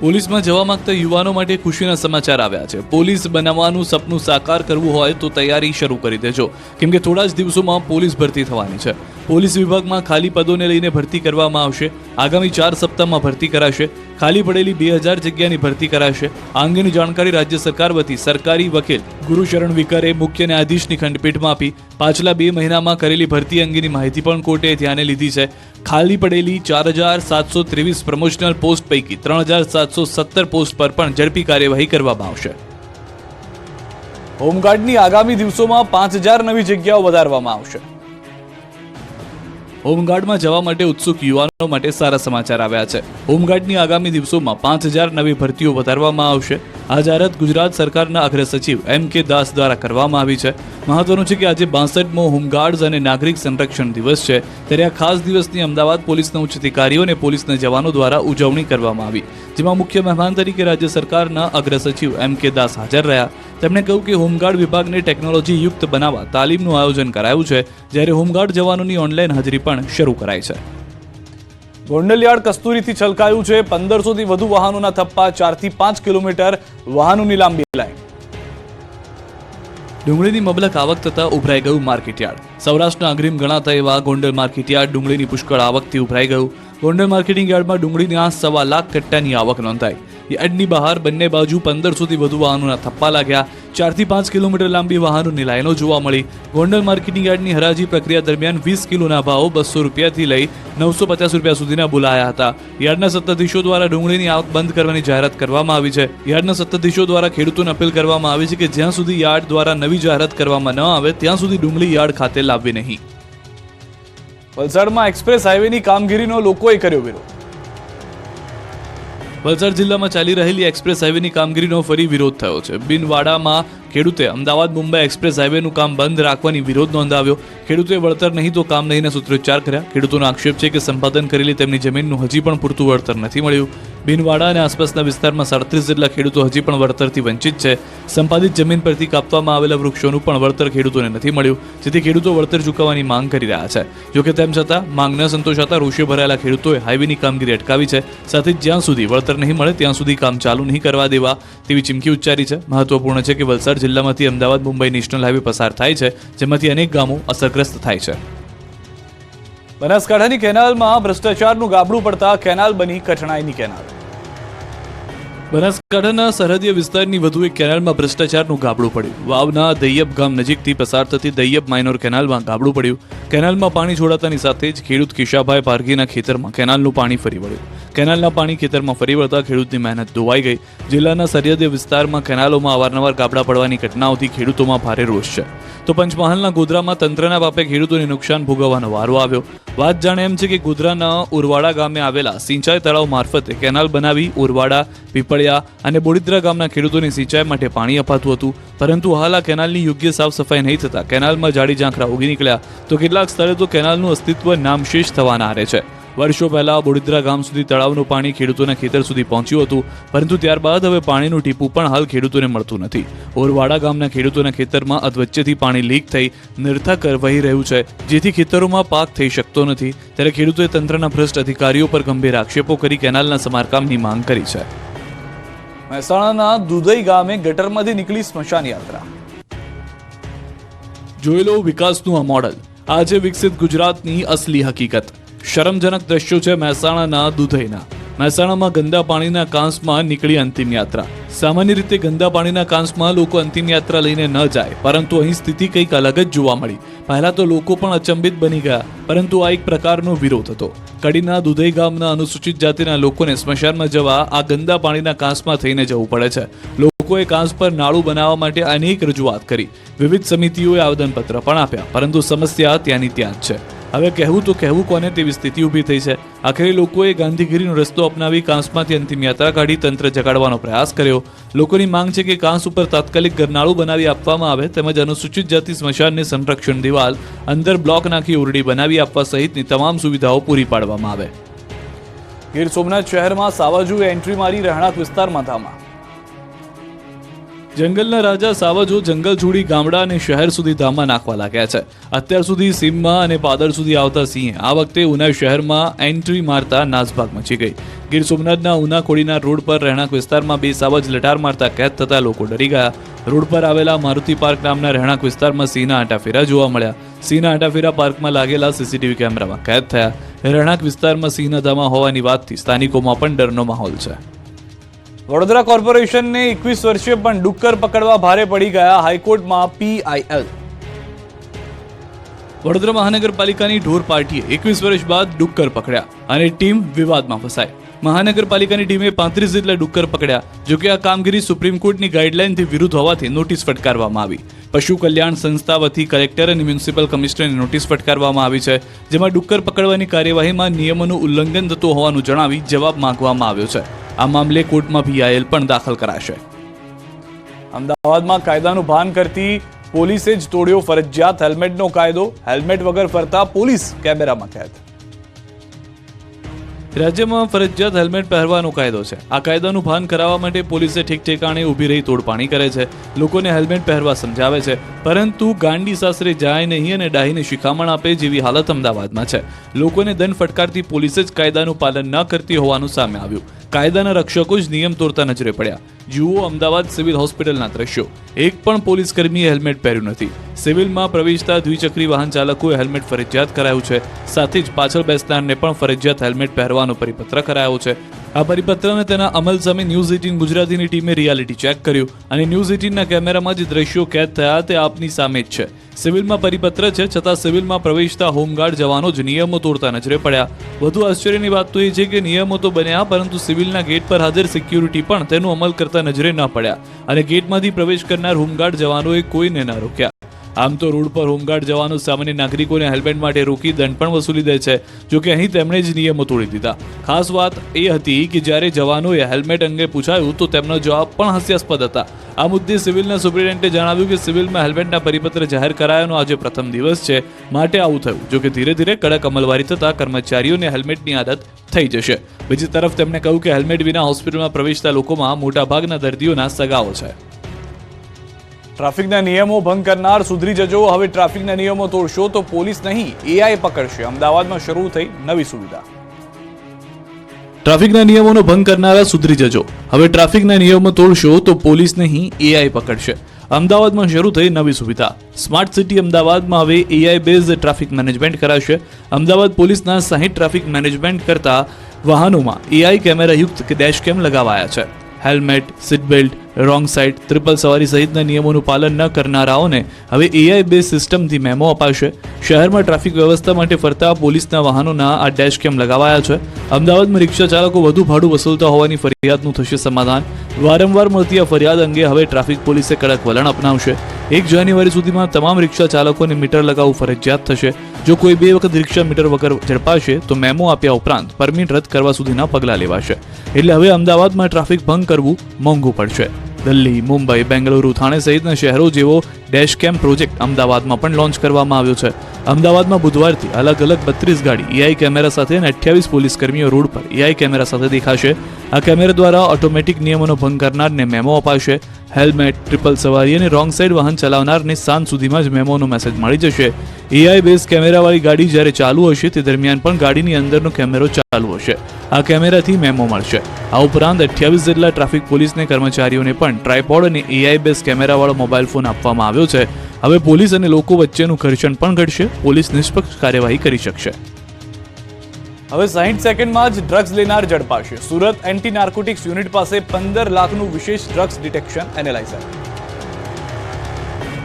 Speaker 2: પોલીસમાં જવા માંગતા યુવાનો માટે ખુશીના સમાચાર આવ્યા છે. પોલીસ બનાવવાનું સપનું સાકાર કરવું હોય તો તૈયારી શરૂ કરી દેજો. કેમ કે થોડા જ દિવસોમાં પોલીસ ભરતી થવાની છે. પોલીસ વિભાગમાં ખાલી પદોને લઈને ભરતી કરવામાં આવશે. આગામી ચાર સપ્તાહમાં ભરતી કરાશે. ખાલી પડેલી બે હજાર જગ્યાની ભરતી કરાશે. આ અંગેની જાણકારી રાજ્ય સરકાર વતી સરકારી વકીલ ગુરુશરણ વિકરે મુખ્ય ન્યાયાધીશની ખંડપીઠમાં આપી. પાછલા બે મહિનામાં કરેલી ભરતી અંગેની માહિતી પણ કોર્ટે ધ્યાને લીધી છે. ખાલી પડેલી ચાર હજાર સાતસો ત્રેવીસ પ્રમોશનલ પોસ્ટ પૈકી ત્રણ હજાર સાતસો સત્તર પોસ્ટ પર પણ ઝડપી કાર્યવાહી કરવામાં આવશે.
Speaker 1: હોમગાર્ડની આગામી દિવસોમાં પાંચ હજાર નવી જગ્યાઓ વધારવામાં આવશે.
Speaker 2: હોમગાર્ડમાં જવા માટે ઉત્સુક યુવાનો માટે સારા સમાચાર આવ્યા છે. હોમગાર્ડની આગામી દિવસોમાં પાંચ હજાર નવી ભરતીઓ વધારવામાં આવશે. આ જાહેરાત ગુજરાત સરકારના અગ્ર સચિવ એમ કે દાસ દ્વારા કરવામાં આવી છે. મહત્વનું છે કે આજે બાસઠમો હોમગાર્ડ્સ અને નાગરિક સંરક્ષણ દિવસ છે. ત્યારે આ ખાસ દિવસની અમદાવાદ પોલીસના ઉચ્ચ અધિકારીઓ અને પોલીસના જવાનો દ્વારા ઉજવણી કરવામાં આવી. જેમાં મુખ્ય મહેમાન તરીકે રાજ્ય સરકારના અગ્ર સચિવ એમ કે દાસ હાજર રહ્યા. તેમણે કહ્યું કે હોમગાર્ડ વિભાગને ટેકનોલોજી યુક્ત બનાવવા તાલીમનું આયોજન કરાયું છે જ્યારે હોમગાર્ડ જવાનોની ઓનલાઈન હાજરી પણ શરૂ કરાઈ છે.
Speaker 1: ગોંડલયાર્ડ કસ્તુરીથી છલકાયું છે પંદરસોથી વધુ વાહનોના થપ્પા ચારથી પાંચ કિલોમીટર વાહનોની લાંબી લાઈન.
Speaker 2: ડુંગળીની મબલક આવક થતાં ઉભરાઈ ગયું માર્કેટયાર્ડ. સૌરાષ્ટ્રના અગ્રીમ ગણાતા એવા ગોંડલ માર્કેટયાર્ડ ડુંગળીની પુષ્કળ આવકથી ઉભરાઈ ગયું. ગોંડલ માર્કેટિંગ યાર્ડમાં ડુંગળીના સવા લાખ કટ્ટાની આવક નોંધાઈ. યાર્ડની બહાર બંને બાજુ પંદરસોથી વધુ વાહનોના થપ્પા લાગ્યા. ચારથી પાંચ કિલોમીટર લાંબી વાહનોની લાઈનો જોવા મળી. ગોંડલ માર્કેટિંગ યાર્ડની હરાજી પ્રક્રિયા દરમિયાન વીસ કિલોના ભાવ બસો રૂપિયાથી લઈ નવસો પચાસ રૂપિયા સુધીના બોલાયા હતા. યાર્ડના સત્તાધીશો દ્વારા ડુંગળીની આવક બંધ કરવાની જાહેરાત કરવામાં આવી છે. યાર્ડના સત્તાધીશો દ્વારા ખેડૂતોને અપીલ કરવામાં આવી છે કે જ્યાં સુધી યાર્ડ દ્વારા નવી જાહેરાત કરવામાં ન આવે, ત્યાં સુધી ડુંગળી યાર્ડ ખાતે લાવવી નહીં.
Speaker 1: વલસાડમાં એક્સપ્રેસ હાઈવેની કામગીરીનો લોકોએ કર્યો વિરોધ.
Speaker 2: વલસાડ જિલ્લામાં ચાલી રહેલી એક્સપ્રેસ હાઈવેની કામગીરીનો ફરી વિરોધ થયો છે. બિનવાડામાં ખેડૂતે અમદાવાદ મુંબઈ એક્સપ્રેસ હાઈવેનું કામ બંધ રાખવાની વિરોધ નોંધાવ્યો. ખેડૂતોએ વળતર નહીં તો કામ નહીં સૂત્રોચ્ચાર કર્યા. ખેડૂતોનો આક્ષેપ છે કે સંપાદન કરેલી તેમની જમીનનું હજી પણ પૂરતું વળતર નથી મળ્યું. બિનવાડા અને આસપાસના વિસ્તારમાં સાડત્રીસ જેટલા ખેડૂતો હજી પણ વળતરથી વંચિત છે. સંપાદિત જમીન પરથી કાપવામાં આવેલા વૃક્ષોનું પણ વળતર ખેડૂતોને નથી મળ્યું. જેથી ખેડૂતો વળતર ચૂકવવાની માંગ કરી રહ્યા છે. જોકે તેમ છતાં, માંગ ન સંતોષાતા રોષે ભરાયેલા ખેડૂતોએ હાઈવેની કામગીરી અટકાવી છે. સાથે જ્યાં સુધી વળતર નહીં મળે, ત્યાં સુધી કામ ચાલુ નહીં કરવા દેવા તેવી ચીમકી ઉચ્ચારી છે. મહત્વપૂર્ણ છે કે વલસાડ જિલ્લામાંથી અમદાવાદ મુંબઈ નેશનલ હાઈવે પસાર થાય છે, જેમાંથી અનેક ગામો અસરગ્રસ્ત થાય છે.
Speaker 1: બનાસકાંઠાની કેનાલમાં ભ્રષ્ટાચારનું ગાબડું પડતા કેનાલ બની કઠણાઈની કેનાલ.
Speaker 2: બનાસકાંઠાના સરહદીય વિસ્તારની વધુ એક કેનાલમાં ભ્રષ્ટાચારનું ગાબડું પડ્યું. વાવના દૈયબ ગામ નજીકથી પસાર થતી દૈયબ માઇનોર કેનાલમાં ગાબડું પડ્યું. કેનાલમાં પાણી છોડાતાની સાથે જ ખેડૂત કિશાભાઈ પારગીના ખેતરમાં કેનાલનું પાણી ફરી વળ્યું. કેનાલના પાણી ખેતરમાં ફરી વળતા ખેડૂતની મહેનત ધોવાઈ ગઈ. જિલ્લાના સરહદીય વિસ્તારમાં કેનાલોમાં અવારનવાર ગાબડા પડવાની ઘટનાઓથી ખેડૂતોમાં ભારે રોષ છે. તો પંચમહાલના ગોધરામાં તંત્રના બાપે ખેડૂતોને નુકસાન ભોગવવાનો વારો આવ્યો. વાત જાણે એમ છે કે ગોધરાના ઉરવાડા ગામે આવેલા સિંચાઈ તળાવ મારફતે કેનાલ બનાવી ઉરવાડા, પીપળિયા અને બોડિદ્રા ગામના ખેડૂતોની સિંચાઈ માટે પાણી અપાતું હતું. પરંતુ હાલ આ કેનાલની યોગ્ય સાફ સફાઈ નહીં થતા કેનાલમાં જાડી ઝાંખરા ઉગી નીકળ્યા. તો કેટલાક સ્થળે તો કેનાલનું અસ્તિત્વ નામશેષ થવાના આરે છે. વર્ષો પહેલા બોડિદ્રા ગામ સુધી તળાવનું પાણી ખેડૂતોના ખેતર સુધી પહોંચ્યું હતું, પરંતુ ત્યારબાદ હવે પાણીનું ટીપું પણ હાલ ખેડૂતોને મળતું નથી. ઓરવાડા ગામના ખેડૂતોના ખેતરમાં અધવચ્ચેથી પાણી લીક થઈ નિર્થક વહી રહ્યું છે, જેથી ખેતરોમાં પાક થઈ શકતો નથી. ત્યારે ખેડૂતોએ તંત્રના ભ્રષ્ટ અધિકારીઓ પર ગંભીર આક્ષેપો કરી કેનાલના સમારકામની માંગ કરી છે.
Speaker 1: મહેસાણાના દુધઈ ગામે ગટરમાંથી નીકળી સ્મશાન યાત્રા.
Speaker 2: જોઈ લો વિકાસનું આ મોડલ. આજે વિકસિત ગુજરાતની અસલી હકીકત. શરમજનક દ્રશ્યો છે મહેસાણાના દુધઈના. મહેસાણામાં ગંદા પાણીના કાંસમાં નીકળી અંતિમ યાત્રા. સામાન્ય રીતે ગંદા પાણીના કાંસમાં લોકો અંતિમ યાત્રા લઈને ન જાય, પરંતુ અહીં સ્થિતિ કંઈક અલગ જ જોવા મળી. પહેલા તો લોકો પણ અચંબિત બની ગયા, પરંતુ આ એક પ્રકારનો વિરોધ હતો. કડીના દુધઈ ગામના અનુસૂચિત જાતિના લોકોને સ્મશાનમાં જવા આ ગંદા પાણીના કાંસમાં થઈને જવું પડે છે. લોકોએ કાંસ પર નાળું બનાવવા માટે અનેક રજૂઆત કરી. વિવિધ સમિતિઓએ આવેદનપત્ર પણ આપ્યા, પરંતુ સમસ્યા ત્યાંની ત્યાં જ છે. હવે કહેવું તો કહેવું કોને તેવી સ્થિતિ ઊભી થઈ છે? આખરે લોકોએ ગાંધીગીરીનો રસ્તો અપનાવી કાંસમાંથી અંતિમ યાત્રા કાઢી તંત્ર જગાડવાનો પ્રયાસ કર્યો. લોકોની માંગ છે કે કાંસ ઉપર તાત્કાલિક ગરનાળું બનાવી આપવામાં આવે તેમજ અનુસૂચિત જાતિ સ્મશાનની સંરક્ષણ દિવાલ અંદર બ્લોક નાખી ઓરડી બનાવી આપવા સહિતની તમામ સુવિધાઓ પૂરી પાડવામાં આવે.
Speaker 1: ગીર સોમનાથ શહેરમાં સાવાજુએ એન્ટ્રી મારી રહેણાંક વિસ્તારમાં ધામા.
Speaker 2: જંગલના રાજા સાવજો જંગલ છોડી ગામડા અને શહેર સુધી ધામા નાખવા લાગ્યા છે. અત્યાર સુધી સીમમાં અને પાદર સુધી આવતા સિંહે આ વખતે ઉના શહેરમાં એન્ટ્રી મારતા નાસભાગ મચી ગઈ. ગીર સોમનાથના ઉનાખોડીના રોડ પર રહેણાંક વિસ્તારમાં બે સાવજ લટાર મારતા કેદ થતા લોકો ડરી ગયા. રોડ પર આવેલા મારુતિ પાર્ક નામના રહેણાંક વિસ્તારમાં સિંહના આંટાફેરા જોવા મળ્યા. સિંહના આંટાફેરા પાર્કમાં લાગેલા સીસીટીવી કેમેરામાં કેદ થયા. રહેણાંક વિસ્તારમાં સિંહના ધામા હોવાની વાતથી સ્થાનિકોમાં પણ ડરનો માહોલ છે.
Speaker 1: વડોદરા કોર્પોરેશનને એકવીસ વર્ષે પણ ડુક્કર પકડવા ભારે પડી ગયા હાઈકોર્ટમાં પીઆઈએલ
Speaker 2: વડોદરા મહાનગરપાલિકાની ઢોર પાર્ટીએ એકવીસ વર્ષ બાદ ડુક્કર પકડ્યા અને ટીમ વિવાદમાં ફસાઈ. મહાનગરપાલિકાની ટીમે પાંત્રીસ જેટલા ડુક્કર પકડ્યા જોકે આ કામગીરી સુપ્રીમ કોર્ટની ગાઈડલાઇનથી વિરુદ્ધ હોવાથી નોટિસ ફટકારવામાં આવી. પશુ કલ્યાણ સંસ્થા વતી કલેક્ટર અને મ્યુનિસિપલ કમિશનરને નોટિસ ફટકારવામાં આવી છે, જેમાં ડુક્કર પકડવાની કાર્યવાહીમાં નિયમોનું ઉલ્લંઘન થતું હોવાનું જણાવી જવાબ માંગવામાં આવ્યો છે. આ મામલે કોર્ટમાં વીઆઈએલ પણ દાખલ કરાશે.
Speaker 1: અમદાવાદમાં કાયદાનું ભાન કરતી પોલીસે જ તોડ્યો ફરજિયાત હેલ્મેટનો કાયદો. હેલ્મેટ વગર ફરતા પોલીસ કેમેરામાં કેદ.
Speaker 2: રાજ્યમાં ફરજિયાત હેલ્મેટ પહેરવાનો કાયદો છે. આ કાયદાનું ભાન કરાવવા માટે પોલીસે ઠીક ઠેકાણે ઊભી રહી તોડપાણી કરે છે. લોકોને હેલ્મેટ પહેરવા સમજાવે છે. પરંતુ ગાંડી સાસરે જાય નહીં અને ડાહીને શિખામણ આપે જેવી હાલત અમદાવાદમાં છે. લોકોને દંડ ફટકારતી પોલીસે જ કાયદાનું પાલન ન કરતી હોવાનું સામે આવ્યું. કાયદાના રક્ષકો જ નિયમ તોડતા નજરે પડ્યા. જુઓ અમદાવાદ સિવિલ હોસ્પિટલના દ્રશ્યો. એક પણ પોલીસ કર્મીએ હેલ્મેટ પહેર્યું નથી. સિવિલમાં પ્રવેશતા દ્વિચક્રી વાહન ચાલકોએ હેલ્મેટ ફરજિયાત કરાયું છે. સાથે જ પાછળ બેસનારને પણ ફરજિયાત હેલ્મેટ પહેરવાનો પરિપત્ર કરાયો છે. આ પરિપત્રને તેના અમલ સામે ન્યૂઝ એટીન ગુજરાતીની ટીમે રિયાલિટી ચેક કર્યું અને ન્યૂઝ એટીનના કેમેરામાં જે દ્રશ્યો કેદ થયા તે આપની સામે જ છે. સિવિલમાં પરિપત્ર છે, છતાં સિવિલમાં પ્રવેશતા હોમગાર્ડ જવાનો જ નિયમો તોડતા નજરે પડ્યા. વધુ આશ્ચર્યની વાત તો એ છે કે નિયમો તો બન્યા, પરંતુ સિવિલના ગેટ પર હાજર સિક્યુરિટી પણ તેનો અમલ કરતા નજરે ન પડ્યા અને ગેટમાંથી પ્રવેશ કરનાર હોમગાર્ડ જવાનોએ કોઈને ન રોક્યા. આમ તો રોડ પર હોમગાર્ડ જવાનો સામાન્ય નાગરિકોને હેલ્મેટ માટે રોકી દંડ પણ વસૂલી દે છે જોકે અહીં તેમણે જ નિયમો તોડી દીધા. ખાસ વાત એ હતી કે જ્યારે જવાનોએ હેલ્મેટ અંગે પૂછાયું તો તેમનો જવાબ પણ હાસ્યાસ્પદ હતા. આ મુદ્દે સિવિલના સુપ્રિન્ટેન્ડન્ટે જણાવ્યું કે સિવિલમાં હેલ્મેટના પરિપત્ર જાહેર કરાયાનો આજે પ્રથમ દિવસ છે, માટે આવું થયું, જો કે ધીરે ધીરે કડક અમલવારી થતા કર્મચારીઓને હેલ્મેટની આદત થઈ જશે. બીજી તરફ તેમણે કહ્યું કે હેલ્મેટ વિના હોસ્પિટલમાં પ્રવેશતા લોકોમાં મોટાભાગના દર્દીઓના સગાઓ છે.
Speaker 1: ટ્રાફિકના નિયમો ભંગ કરનાર સુધરી જજો. હવે ટ્રાફિકના નિયમો તોડશો તો પોલીસ નહીં એઆઈ પકડશે. અમદાવાદમાં શરૂ થઈ નવી સુવિધા.
Speaker 2: ટ્રાફિકના નિયમોનો ભંગ કરનારા સુધરી જજો. હવે ટ્રાફિકના નિયમો તોડશો તો પોલીસ નહીં એઆઈ પકડશે. અમદાવાદમાં શરૂ થઈ નવી સુવિધા. સ્માર્ટ સિટી અમદાવાદમાં હવે એઆઈ બેઝ ટ્રાફિક મેનેજમેન્ટ કરાશે. અમદાવાદ પોલીસના સાહીઠ ટ્રાફિક મેનેજમેન્ટ કરતા વાહનોમાં એઆઈ કેમેરાયુક્ત ડેશ કેમ લગાવાયા છે? Helmet seat belt wrong side triple સવારી સહિતના નિયમોનું પાલન ન કરનારાઓને હવે એઆઈ બેઝ સિસ્ટમથી મેમો અપાશે. શહેરમાં ટ્રાફિક વ્યવસ્થા માટે ફરતા પોલીસના વાહનોના આ ડેશ કેમ લગાવાયા છે? અમદાવાદમાં રિક્ષા ચાલકો વધુ ભાડું વસૂલતા હોવાની ફરિયાદનું થશે સમાધાન. વારંવાર મળતી આ ફરિયાદ અંગે હવે ટ્રાફિક પોલીસે કડક વલણ અપનાવશે. એક જાન્યુઆરી સુધીમાં તમામ રિક્ષા ચાલકોને મીટર લગાવવું ફરજિયાત થશે. જો કોઈ બે વખત રિક્ષા મીટર વગર ઝડપાશે, તો મેમો આપ્યા ઉપરાંત પરમિટ રદ કરવા સુધીના પગલાં લેવાશે. એટલે હવે અમદાવાદમાં ટ્રાફિક ભંગ કરવું મોંઘું પડશે. દિલ્હી, મુંબઈ, બેંગલુરુ, થાણે સહિતના શહેરો જેવો ડેશ કેમ પ્રોજેક્ટ અમદાવાદમાં પણ લોન્ચ કરવામાં આવ્યો છે. અમદાવાદમાં બુધવારથી અલગ અલગ બત્રીસ ગાડી એઆઈ કેમેરા સાથે અને અઠ્યાવીસ પોલીસ કર્મીઓ રોડ પર એઆઈ કેમેરા સાથે દેખાશે. આ કેમેરા દ્વારા ઓટોમેટિક નિયમોનો ભંગ કરનારને મેમો અપાશે. હેલ્મેટ, ટ્રિપલ સવારી અને રોંગ સાઈડ વાહન ચલાવનારને સાંજ સુધીમાં જ મેમોનો મેસેજ મળી જશે. એઆઈ બેઝ કેમેરાવાળી ગાડી જ્યારે ચાલુ હશે, તે દરમિયાન પણ ગાડીની અંદરનો કેમેરો ચાલુ હશે. આ કેમેરાથી મેમો મળશે. આ ઉપરાંત અઠ્યાવીસ જેટલા ટ્રાફિક પોલીસને કર્મચારીઓને પણ ટ્રાયપોડ અને એઆઈ બેઝ કેમેરાવાળો મોબાઈલ ફોન આપવામાં આવ્યો છે. હવે પોલીસ અને લોકો વચ્ચેનું ઘર્ષણ પણ ઘટશે. પોલીસ નિષ્પક્ષ કાર્યવાહી કરી શકશે.
Speaker 1: હવે સાહીઠ સેકન્ડમાં જ ડ્રગ્સ લેનાર ઝડપાશે. સુરત એન્ટી નાર્કોટિક્સ યુનિટ પાસે પંદર લાખનું વિશેષ ડ્રગ્સ ડિટેક્શન એનાલાઇઝર.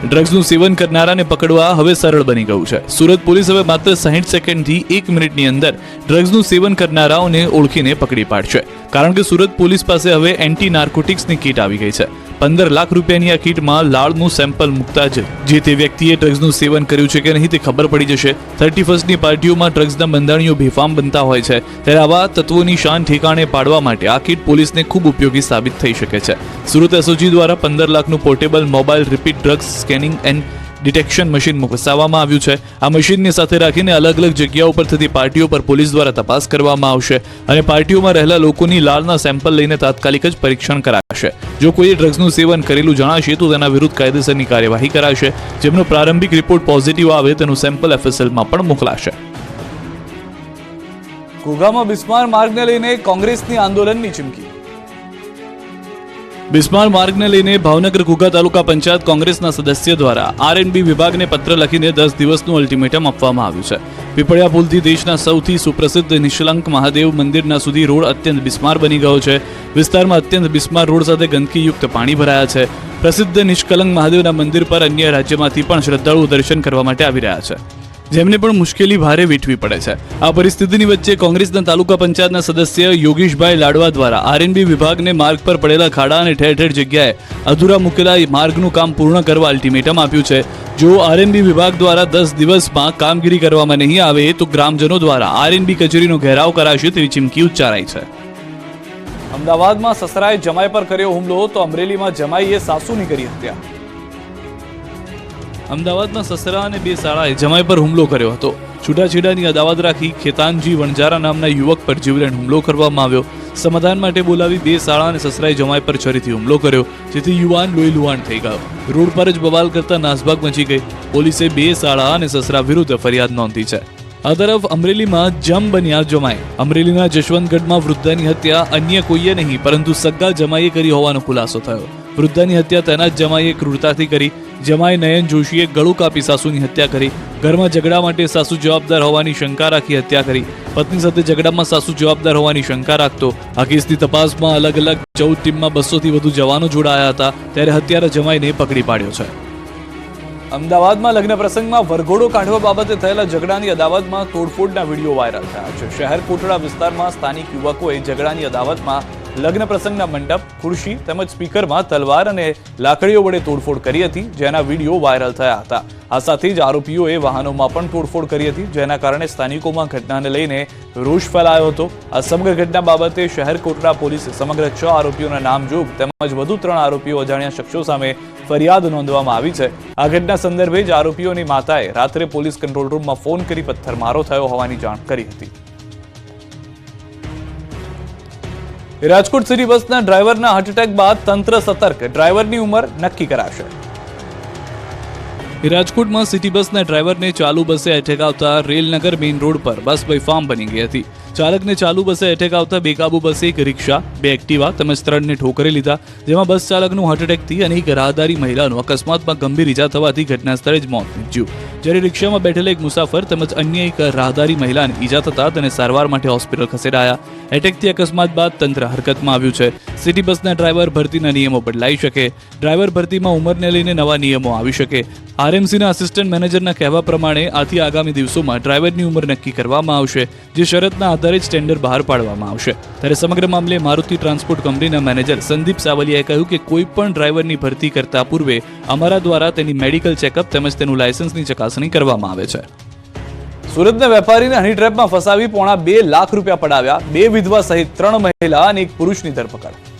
Speaker 2: ડ્રગ્સનું સેવન કરનારાને પકડવા હવે સરળ બની ગયું છે. સુરત પોલીસ હવે માત્ર સાહીઠ સેકન્ડથી એક મિનિટની અંદર ડ્રગ્સનું સેવન કરનારાઓને ઓળખીને પકડી પાડશે. કારણ કે સુરત પોલીસ પાસે હવે એન્ટી નાર્કોટિક્સની કીટ આવી ગઈ છે. પંદર લાખ રૂપિયાની આ કીટમાં લાળનું સેમ્પલ મૂકતા જ. જે તે વ્યક્તિએ ડ્રગ્સનું સેવન કર્યું છે કે નહીં તે ખબર પડી જશે. થર્ટી ફર્સ્ટની પાર્ટીઓમાં ડ્રગ્સના બંધારણીઓ બેફામ બનતા હોય છે. ત્યારે આવા તત્વોની શાન ઠેકાણે પાડવા માટે આ કીટ પોલીસને ખૂબ ઉપયોગી સાબિત થઈ શકે છે. સુરત એસઓજી દ્વારા પંદર લાખનું portable mobile repeat drugs scanning and detection machine વસાવવામાં આવ્યું છે. આ મશીનની સાથે રાખીને અલગ અલગ જગ્યાઓ પર થતી પાર્ટીઓ પર પોલીસ દ્વારા તપાસ કરવામાં આવશે અને પાર્ટીઓમાં રહેલા લોકોની લાળના સેમ્પલ લઈને તાત્કાલિક જ પરીક્ષણ કરાશે. જો કોઈએ ડ્રગ્સનું સેવન કરેલું જણાશે તો તેના વિરુદ્ધ કાયદેસરની કાર્યવાહી કરાશે. જેમનો પ્રારંભિક રિપોર્ટ પોઝિટિવ આવે તેનું સેમ્પલ એફએસએલમાં પણ મોકલાશે.
Speaker 1: ઘોઘામાં બિસ્માર માર્ગને લઈને કોંગ્રેસની આંદોલનની ચીમકી.
Speaker 2: બિસ્માર માર્ગને લઈને ભાવનગર ઘોઘા તાલુકા પંચાયત કોંગ્રેસના સદસ્ય દ્વારા આરએનબી વિભાગને પત્ર લખીને દસ દિવસનું અલ્ટિમેટમ આપવામાં આવ્યું છે. પીપળિયા પુલથી દેશના સૌથી સુપ્રસિદ્ધ નિષ્કલંક મહાદેવ મંદિરના સુધી રોડ અત્યંત બિસ્માર બની ગયો છે. વિસ્તારમાં અત્યંત બિસ્માર રોડ સાથે ગંદકીયુક્ત પાણી ભરાયા છે. પ્રસિદ્ધ નિષ્કલંક મહાદેવના મંદિર પર અન્ય રાજ્યમાંથી પણ શ્રદ્ધાળુઓ દર્શન કરવા માટે આવી રહ્યા છે. જેમને પણ મુશ્કેલી ભારે વેઠવી પડે છે. આ પરિસ્થિતિની વચ્ચે કોંગ્રેસના તાલુકા પંચાયતના સદસ્ય યોગેશભાઈ લાડવા દ્વારા આરએનબી વિભાગને માર્ગ પર પડેલા ખાડા અને ઠેર ઠેર જગ્યાએ અધૂરા મૂકેલા માર્ગનું કામ પૂર્ણ કરવા અલ્ટિમેટમ આપ્યું છે. જો આરએનબી વિભાગ દ્વારા દસ દિવસમાં કામગીરી કરવામાં નહીં આવે, તો ગ્રામજનો દ્વારા આરએનબી કચેરીનો ઘેરાવ કરાશે તેવી ચીમકી ઉચ્ચારાઈ છે.
Speaker 1: અમદાવાદમાં સસરાએ જમાઈ પર કર્યો હુમલો, તો અમરેલીમાં જમાઈએ સાસુની કરી હત્યા.
Speaker 2: અમદાવાદમાં સસરા અને બે શાળાએ જમાઈ પર હુમલો કર્યો હતો. છૂટાછેડાની અદાવત રાખી ખેતાનજી વણજારા નામના યુવક પર જીવલેણ હુમલો કરવામાં આવ્યો. સમાધાન માટે બોલાવી બે શાળા અને સસરાએ જમાઈ પર છરીથી હુમલો કર્યો, જેથી યુવાન લોહી લુહાણ થઈ ગયો. રોડ પર જ બવાલ કરતા નાસભાગ મચી ગઈ. પોલીસે બે શાળા અને સસરા વિરુદ્ધ ફરિયાદ નોંધી છે. આ તરફ અમરેલીમાં જમ બન્યા જમાઈ. અમરેલીના જશવંતગઢમાં વૃદ્ધાની હત્યા અન્ય કોઈએ નહીં, પરંતુ સગા જમાઈએ કરી હોવાનો ખુલાસો થયો. વૃદ્ધાની હત્યા તેના જ જમાઈએ ક્રૂરતાથી કરી. જમાઈ નયન જોશીએ ગળું કાપી સાસુની હત્યા કરી. ઘરમાં ઝઘડા માટે સાસુ જવાબદાર હોવાની શંકા રાખી હત્યા કરી. પત્ની સાથે ઝઘડામાં સાસુ જવાબદાર હોવાની શંકા રાખતો. આ કેસની તપાસમાં અલગ અલગ ચૌદ ટીમમાં બસોથી વધુ જવાનો જોડાયા હતા. ત્યારે હત્યારા જમાઈને પકડી પાડ્યો છે.
Speaker 1: અમદાવાદમાં લગ્ન પ્રસંગમાં વરઘોડો કાઢવા બાબતે થયેલા ઝઘડાની અદાવતમાં તોડફોડના વીડિયો વાયરલ થયા છે. શહેર કોટડા વિસ્તારમાં સ્થાનિક યુવકોએ ઝઘડાની અદાવતમાં લગ્ન પ્રસંગના મંડપ, ખુરશી તેમજ સ્પીકરમાં તલવાર અને લાકડીઓ વડે તોડફોડ કરી હતી, જેના વીડિયો વાયરલ થયા હતા. આ સાથે જ આરોપીઓએ વાહનોમાં પણ તોડફોડ કરી હતી, જેના કારણે સ્થાનિકોમાં ઘટનાને લઈને રોષ ફેલાયો હતો. આ સમગ્ર ઘટના બાબતે શહેર કોટડા પોલીસે સમગ્ર છ આરોપીઓના નામ જોગ તેમજ વધુ ત્રણ આરોપીઓ અજાણ્યા શખ્સો સામે ફરિયાદ નોંધવામાં આવી છે. આ ઘટના સંદર્ભે જ આરોપીઓની માતાએ રાત્રે પોલીસ કંટ્રોલ રૂમમાં ફોન કરી પથ્થરમારો થયો હોવાની જાણ કરી હતી. રાજકોટ સિટી બસના ડ્રાઈવરના હાર્ટ એટેક બાદ તંત્ર સતર્ક. ડ્રાઈવરની ઉંમર નક્કી કરાશે.
Speaker 2: રાજકોટમાં સિટી બસના ડ્રાઈવરને ચાલુ બસે એટેક આવતા રેલનગર મેઇન રોડ પર બસ બેફામ બની ગઈ હતી. ચાલકને ચાલુ બસે એટેક આવતા બેકાબુ બસે એક રિક્ષા, બે એક્ટિવા, તેમજ ત્રણને ઠોકરી લીધા, જેમાં બસ ચાલકનું હાર્ટ એટેકથી અને એક રાહદારી મહિલાનું અકસ્માતમાં ગંભીર ઇજા થવાથી ઘટના સ્થળે જ મોત નીપજ્યું. જ્યારે રિક્ષામાં બેઠેલા એક મુસાફર તેમજ અન્ય એક રાહદારી મહિલાને ઈજા થતા તેને સારવાર માટે હોસ્પિટલ ખસેડાયા. એટેકથી અકસ્માત બાદ તંત્ર હરકતમાં આવ્યું છે. સિટી બસના ડ્રાઈવર ભરતીના નિયમો બદલાઈ શકે. ડ્રાઈવર ભરતીમાં ઉંમરને લઈને નવા નિયમો આવી શકે. આરએમસીના આસિસ્ટન્ટ મેનેજરના કહેવા પ્રમાણે, આથી આગામી દિવસોમાં ડ્રાઈવરની ઉંમર નક્કી કરવામાં આવશે, જે શરતના આધારે જ ટેન્ડર બહાર પાડવામાં આવશે. ત્યારે સમગ્ર મામલે મારુતિ ટ્રાન્સપોર્ટ કંપનીના મેનેજર સંદીપ સાવલિયાએ કહ્યું કે કોઈ પણ ડ્રાઈવરની ભરતી કરતા પૂર્વે અમારા દ્વારા તેની મેડિકલ ચેકઅપ તેમજ તેનું લાયસન્સની ચકાસણી કરવામાં આવે છે.
Speaker 1: સુરતના વેપારીને હની ટ્રેપમાં ફસાવી પોણા બે લાખ રૂપિયા પડાવ્યા. બે વિધવા સહિત ત્રણ મહિલા અને એક પુરુષની ધરપકડ.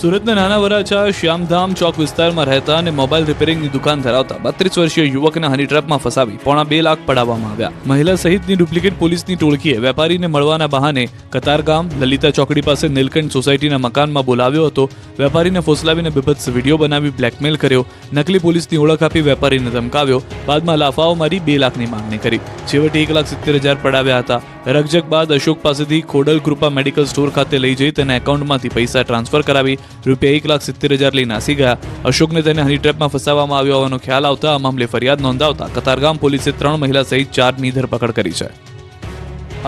Speaker 2: સુરતના નાના વરાછા, શ્યામધામ ચોક વિસ્તારમાં રહેતા અને મોબાઈલ રિપેરિંગની દુકાન ધરાવતા બત્રીસ વર્ષીય યુવકને હની ટ્રેપમાં ફસાવી પોણા બે લાખ પડાવવામાં આવ્યા. મહિલા સહિતની ડુપ્લિકેટ પોલીસની ટોળકીએ વેપારીને મળવાના બહાને કતારગામ, લલિતા ચોકડી પાસે નીલકંઠ સોસાયટીના મકાનમાં બોલાવ્યો હતો. વેપારીને ફોસલાવીને બેભત્સ વીડિયો બનાવી બ્લેકમેલ કર્યો. નકલી પોલીસની ઓળખ આપી વેપારીને ધમકાવ્યો. બાદમાં લાફાઓ મારી બે લાખની માંગણી કરી. છેવટે એક લાખ સિત્તેર હજાર પડાવ્યા હતા. રકજક બાદ અશોક પાસેથી ખોડલ કૃપા મેડિકલ સ્ટોર ખાતે લઈ જઈ તેના એકાઉન્ટમાંથી પૈસા ટ્રાન્સફર કરાવી રૂપિયા એક લાખ સિત્તેર હજાર લઈ નાસી ગયા. અશોકને તેને હની ટ્રેપમાં ફસાવવામાં આવ્યો હોવાનો ખ્યાલ આવતા આ મામલે ફરિયાદ નોંધાવતા કતારગામ પોલીસે ત્રણ મહિલા સહિત ચારની ધરપકડ કરી છે.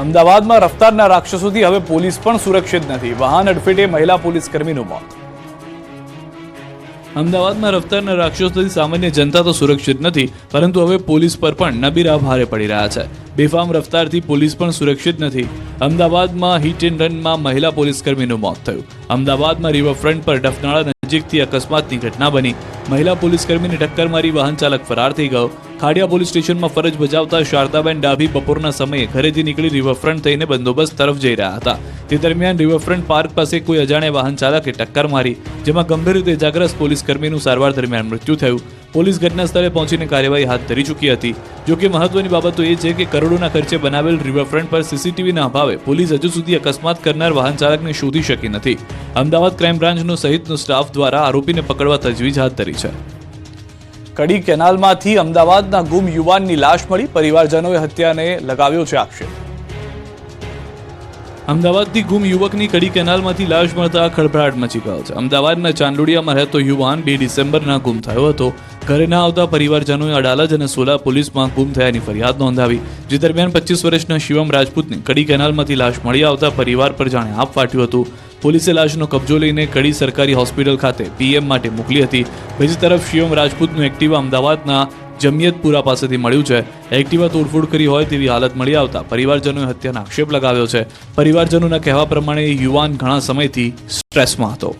Speaker 1: અમદાવાદમાં રફતારના રાક્ષસોથી હવે પોલીસ પણ સુરક્ષિત નથી. વાહન અડફેટે મહિલા પોલીસ કર્મીનું મોત.
Speaker 2: અમદાવાદમાં રફતારના રાક્ષસોથી સામાન્ય જનતા તો સુરક્ષિત નથી, પરંતુ હવે પોલીસ પર પણ નબીરા ભારે પડી રહ્યા છે. બેફામ રફતારથી પોલીસ પણ સુરક્ષિત નથી. અમદાવાદમાં હિટ એન્ડ રનમાં મહિલા પોલીસકર્મીનું મોત થયું. અમદાવાદમાં રિવરફ્રન્ટ પર ડફનાળા નજીકથી અકસ્માતની ઘટના બની. મહિલા પોલીસકર્મીને ટક્કર મારી વાહન ચાલક ફરાર થઈ ગયો. ખાડિયા પોલીસ સ્ટેશનમાં ફરજ બજાવતા શારદાબેન ડાભી બપોરના સમયે ઘરેથી નીકળી રિવરફ્રન્ટ થઈને બંદોબસ્ત તરફ જઈ રહ્યા હતા. તે દરમિયાન રિવરફ્રન્ટ પાર્ક પાસે કોઈ અજાણ્યા વાહન ચાલકે ટક્કર મારી, જેમાં ગંભીર રીતે ઇજાગ્રસ્ત પોલીસકર્મીનું સારવાર દરમિયાન મૃત્યુ થયું. પોલીસ ઘટના સ્થળે પહોંચીને કાર્યવાહી હાથ ધરી ચૂકી હતી. જો કે મહત્વની બાબત એ છે કે કરોડોના ખર્ચે બનાવેલ રિવરફ્રન્ટ પર સીસીટીવીના અભાવે પોલીસ હજુ સુધી અકસ્માત કરનાર વાહન ચાલકને શોધી શકી નથી. અમદાવાદ ક્રાઇમ બ્રાન્ચનો સહિતનો સ્ટાફ દ્વારા આરોપીને પકડવા તજવીજ હાથ ધરી છે.
Speaker 1: કડી કેનાલમાંથી અમદાવાદના ગુમ યુવાનની લાશ મળી. પરિવારજનોએ હત્યાને લગાવ્યો છે આક્ષેપ.
Speaker 2: અમદાવાદથી ગુમ યુવકની કડી કેનાલમાંથી લાશ મળતા ખળભળાટ મચી ગયો છે. અમદાવાદના ચાંદોડિયામાં રહેતો યુવાન બે ડિસેમ્બરના ગુમ થયો હતો. ઘરે ના આવતા પરિવારજનોએ અડાલજ અને સોલા પોલીસમાં ગુમ થયાની ફરિયાદ નોંધાવી, જે દરમિયાન પચીસ વર્ષના શિવમ રાજપૂતની કડી કેનાલમાંથી લાશ મળી આવતા પરિવાર પર જાણે આપ ફાટ્યું હતું. પોલીસે લાશનો કબજો લઈને કડી સરકારી હોસ્પિટલ ખાતે પીએમ માટે મોકલી હતી. બીજી તરફ શિવમ રાજપૂતનું એક્ટિવા અમદાવાદના જમિયતપુરા પાસેથી મળ્યું છે. એક્ટિવા તોડફોડ કરી હોય તેવી હાલત મળી આવતા પરિવારજનોએ હત્યાનો આક્ષેપ લગાવ્યો છે. પરિવારજનોના કહેવા પ્રમાણે યુવાન ઘણા સમયથી સ્ટ્રેસમાં હતો.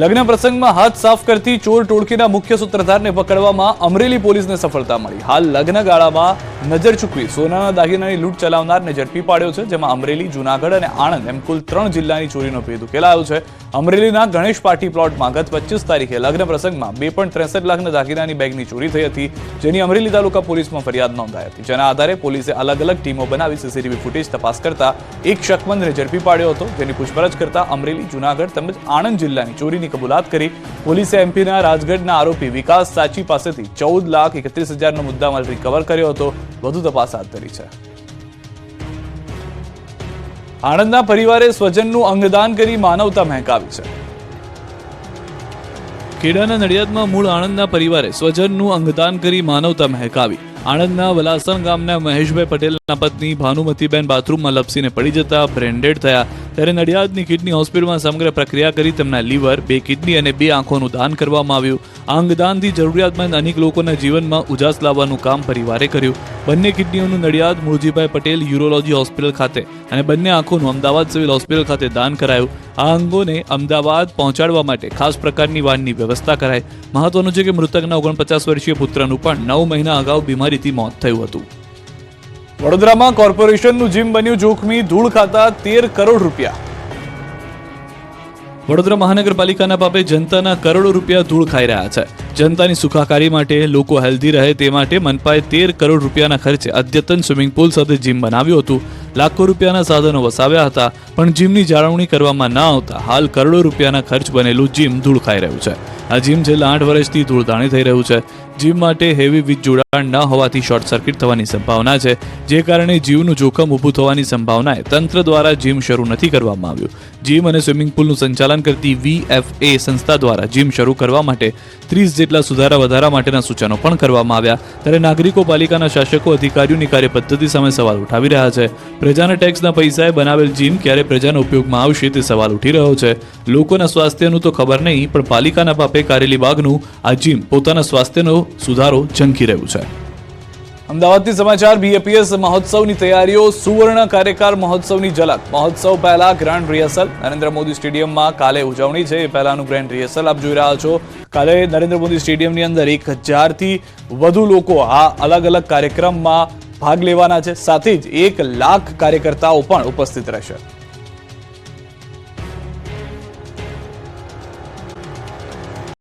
Speaker 1: લગ્ન પ્રસંગમાં હાથ સાફ કરતી ચોર ટોળકીના મુખ્ય સૂત્રધારને પકડવામાં અમરેલી પોલીસને સફળતા મળી. હાલ લગ્ન ગાળામાં નજર ચૂકવી સોનાના દાગીનાની લૂંટ ચલાવનારને ઝડપી પાડ્યો છે, જેમાં અમરેલી, જુનાગઢ અને આણંદ એમ કુલ ત્રણ જિલ્લાની ચોરીનો ભેદ ઉકેલાયો છે. અમરેલીના ગણેશ પાર્ટી પ્લોટમાં ગત પચીસ તારીખે લગ્ન પ્રસંગમાં બે પણ ત્રેસઠ લાખના દાગીનાની બેગની ચોરી થઈ હતી, જેની અમરેલી તાલુકા પોલીસમાં ફરિયાદ નોંધાઈ હતી. જેના આધારે પોલીસે અલગ અલગ ટીમો બનાવી સીસીટીવી ફૂટેજ તપાસ કરતા એક શકમંદને ઝડપી પાડ્યો હતો, જેની પૂછપરછ કરતા અમરેલી, જુનાગઢ તેમજ આણંદ જિલ્લાની ચોરીની કબૂલાત કરી પોલીસે એમપીના રાજગઢના આરોપી વિકાસ સાચી પાસેથી ચૌદ લાખ એકત્રીસ હજારનો મુદ્દામાલ રિકવર કર્યો હતો. વધુ તપાસ હાથ ધરી છે. આણંદના પરિવારે સ્વજનનું અંગદાન કરી માનવતા મહેકાવી છે.
Speaker 2: ખેડાના નડિયાદમાં મૂળ આણંદના પરિવારે સ્વજનનું અંગદાન કરી માનવતા મહેકાવી આણંદના વલાસણ ગામના મહેશભાઈ પટેલના પત્ની ભાનુમતીબેન બાથરૂમમાં લપસીને પડી જતા બ્રેન્ડેડ થયા. ત્યારે નડિયાદની કિડની હોસ્પિટલમાં સમગ્ર પ્રક્રિયા કરી તેમના લીવર, બે કિડની અને બે આંખોનું દાન કરવામાં આવ્યું. આ અંગદાનથી જરૂરિયાતમંદ અનેક લોકોના જીવનમાં ઉજાસ લાવવાનું કામ પરિવારે કર્યું. બંને કિડનીઓનું નડિયાદ મૂળજીભાઈ પટેલ યુરોલોજી હોસ્પિટલ ખાતે અને બંને આંખોનું અમદાવાદ સિવિલ હોસ્પિટલ ખાતે દાન કરાયું. આ અંગોને અમદાવાદ પહોંચાડવા માટે ખાસ પ્રકારની વાનની વ્યવસ્થા કરાઈ. મહત્વનું છે કે મૃતકના ઓગણપચાસ વર્ષીય પુત્રનું પણ નવ મહિના અગાઉ બીમારીથી મોત થયું હતું.
Speaker 1: વડોદરામાં કોર્પોરેશનનું જીમ બન્યું જોખમી, ધૂળ ખાતા તેર કરોડ રૂપિયા.
Speaker 2: વડોદરા મહાનગરપાલિકાના પાપે જનતાના કરોડો રૂપિયા ધૂળ ખાઈ રહ્યા છે. જનતાની સુખાકારી માટે લોકો હેલ્ધી રહે તે માટે મનપાએ તેર કરોડ રૂપિયાના ખર્ચે અદ્યતન સ્વિમિંગ પુલ સાથે જીમ બનાવ્યું હતું. લાખો રૂપિયાના સાધનો વસાવ્યા હતા, પણ જીમની જાળવણી કરવામાં ન આવતા હાલ કરોડો રૂપિયાના ખર્ચ બનેલું જીમ ધૂળ ખાઈ રહ્યું છે. આ જીમ છેલ્લા આઠ વર્ષથી ધૂળધાણી થઈ રહ્યું છે. જીમ માટે હેવી વીજ જોડાણ ન હોવાથી શોર્ટ સર્કિટ થવાની સંભાવના છે, જે કારણે જીવનું જોખમ ઊભું થવાની સંભાવનાએ તંત્ર દ્વારા જીમ શરૂ નથી કરવામાં આવ્યું. જીમ અને સ્વિમિંગ પુલનું સંચાલન કરતી વીએફએ સંસ્થા દ્વારા જીમ શરૂ કરવા માટે ત્રીસ જેટલા સુધારા વધારા માટેના સૂચનો પણ કરવામાં આવ્યા. ત્યારે નાગરિકો, પાલિકાના શાસકો, અધિકારીઓની કાર્યપદ્ધતિ સામે સવાલ ઉઠાવી રહ્યા છે. પ્રજાના ટેક્સના પૈસાએ બનાવેલ જીમ ક્યારે પ્રજાના ઉપયોગમાં આવશે તે સવાલ ઉઠી રહ્યો છે. લોકોના સ્વાસ્થ્યનું તો ખબર નહીં, પણ પાલિકાના પાપે કારેલી બાગનું આ જીમ પોતાના સ્વાસ્થ્યનો સુધારો ઝંખી રહ્યું છે.
Speaker 1: અમદાવાદથી સમાચાર બીએપીએસ મહોત્સવની તૈયારીઓ, સુવર્ણ કાર્યકાર મહોત્સવની ઝલક. મહોત્સવ પહેલા ગ્રાન્ડ રિહર્સલ નરેન્દ્ર મોદી સ્ટેડિયમમાં કાલે ઉજવણી છે. એ પહેલાનું ગ્રાન્ડ રિહર્સલ આપ જોઈ રહ્યા છો. કાલે નરેન્દ્ર મોદી સ્ટેડિયમની અંદર એક હજારથી વધુ લોકો આ અલગ અલગ કાર્યક્રમમાં ભાગ લેવાના છે. સાથે જ એક લાખ કાર્યકર્તાઓ પણ ઉપસ્થિત રહેશે.